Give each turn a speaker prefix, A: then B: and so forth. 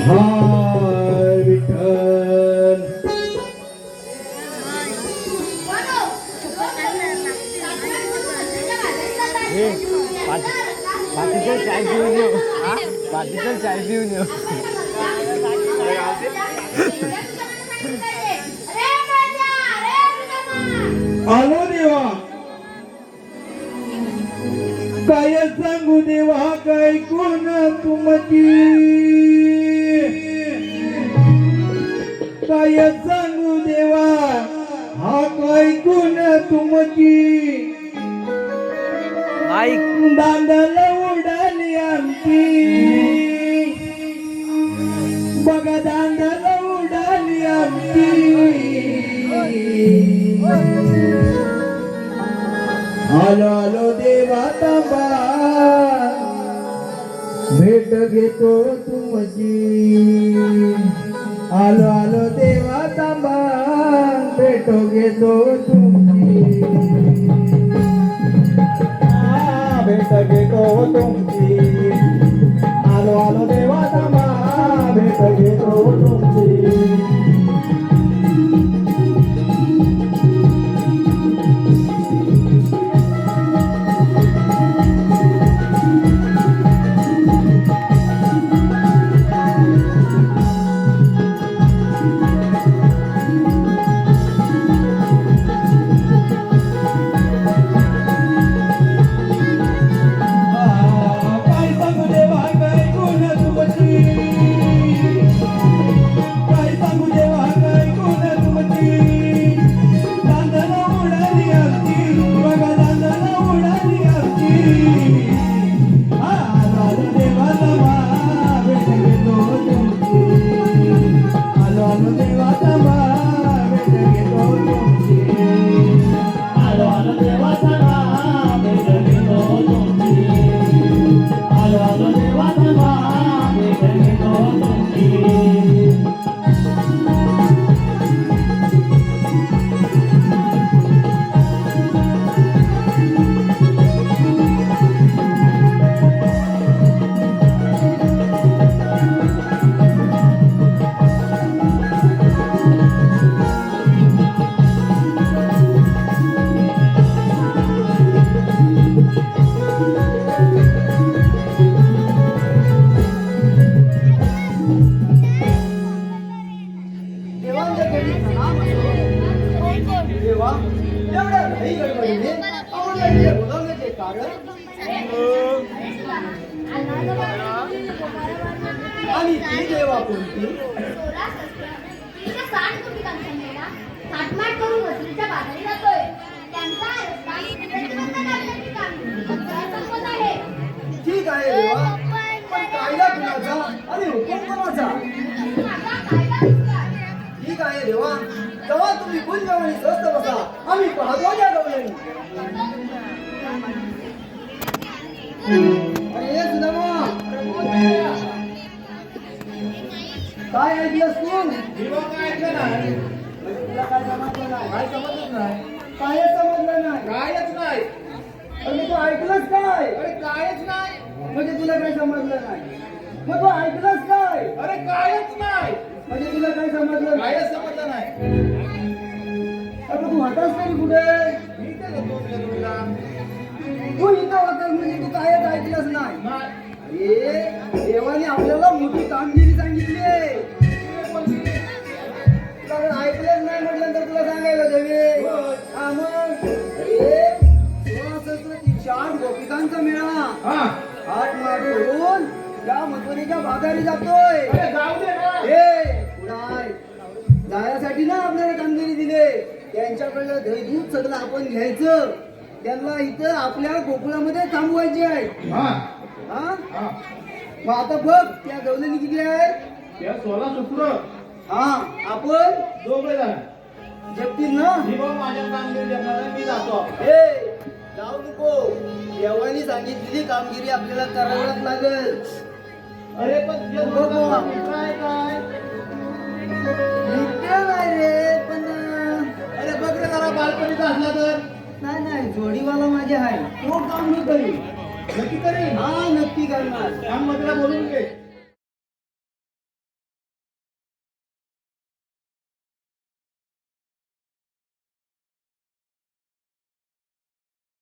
A: Harikan. Partikel cai viewnya Partikel cai Kaya
B: sanggup Dewa kuna सांगू देवा हा काय कोण तुमची दांडल उडाली आमची. बघा दांडल उडाली आमची. आलो आलो देवा तांबा भेट घेतो तुमची. आलो आलो देवा तांबा भेट घेतो तुमची. आ, भेट घेतो तुमची. आलो आलो देवा तांबा भेट घेतो तुमची. देवा
C: एवढ्या घाई गडबडीने बोलावण्याचे कारण आणि ती देवा कोणती
D: थाटमाट करून वसुलीच्या बाजारी जातोय
C: ठीक आहे देवा. पण कायदा कुणाचा आणि हुकूम कोणाचा? आहे देवा तेव्हा तुम्ही गुंजवणी स्वस्त बसा. आम्ही पाहतो या गवळणी अरे ये सुदामा. काय ऐकलंस तू?
B: काय ऐकलं नाही?
C: तुला काय समजलं नाही?
B: काय नाही?
C: समजलं नाही?
B: कायच नाही.
C: अरे तू ऐकलंस काय?
B: अरे कायच नाही.
C: म्हणजे तुला काय समजलं नाही? मग तू ऐकलंस काय?
B: अरे कायच नाही.
C: म्हणजे तुला काय समजलं?
B: कायच समजलं नाही.
C: अरे तू होतास तरी कुठे?
B: मी तुला.
C: तू इथं होतास म्हणजे तू कायच ऐकलंस नाही? अरे देवाने आपल्याला मोठी कामगिरी सांगितली कारण ऐकलंच नाही म्हटल्यानंतर तुला सांगायला देवे हा मग? अरे सहस्राची चार गोपिकांचा मेळा.
E: हा.
C: आठ माठ करून त्या मथुरेच्या बाजारी जातोय.
E: जाऊ दे
C: जाण्यासाठी ना आपल्याला कामगिरी दिले. त्यांच्याकडलं दूध सगळं आपण घ्यायचं. त्यांना इथं आपल्या गोकुळामध्ये थांबवायचे आहे.
E: हा.
C: हा?
E: हा.
C: मग आता बघ त्या गवलेली किती आहे?
E: त्या सोळा शुक्र
C: हा आपण?
E: दोघे जण.
C: जगतील ना?
E: मी बघ माझ्या कामगिरी मी जातो
C: हे जाऊ नको. देवानी सांगितलेली कामगिरी आपल्याला करायलाच लागेल.
E: अरे पण तुझ्या
C: बघ
E: काय
C: आहे. तो काम मी करीन.
E: नक्की करेन.
C: हा नक्की करणार.
E: काममध्ये बोलून घे.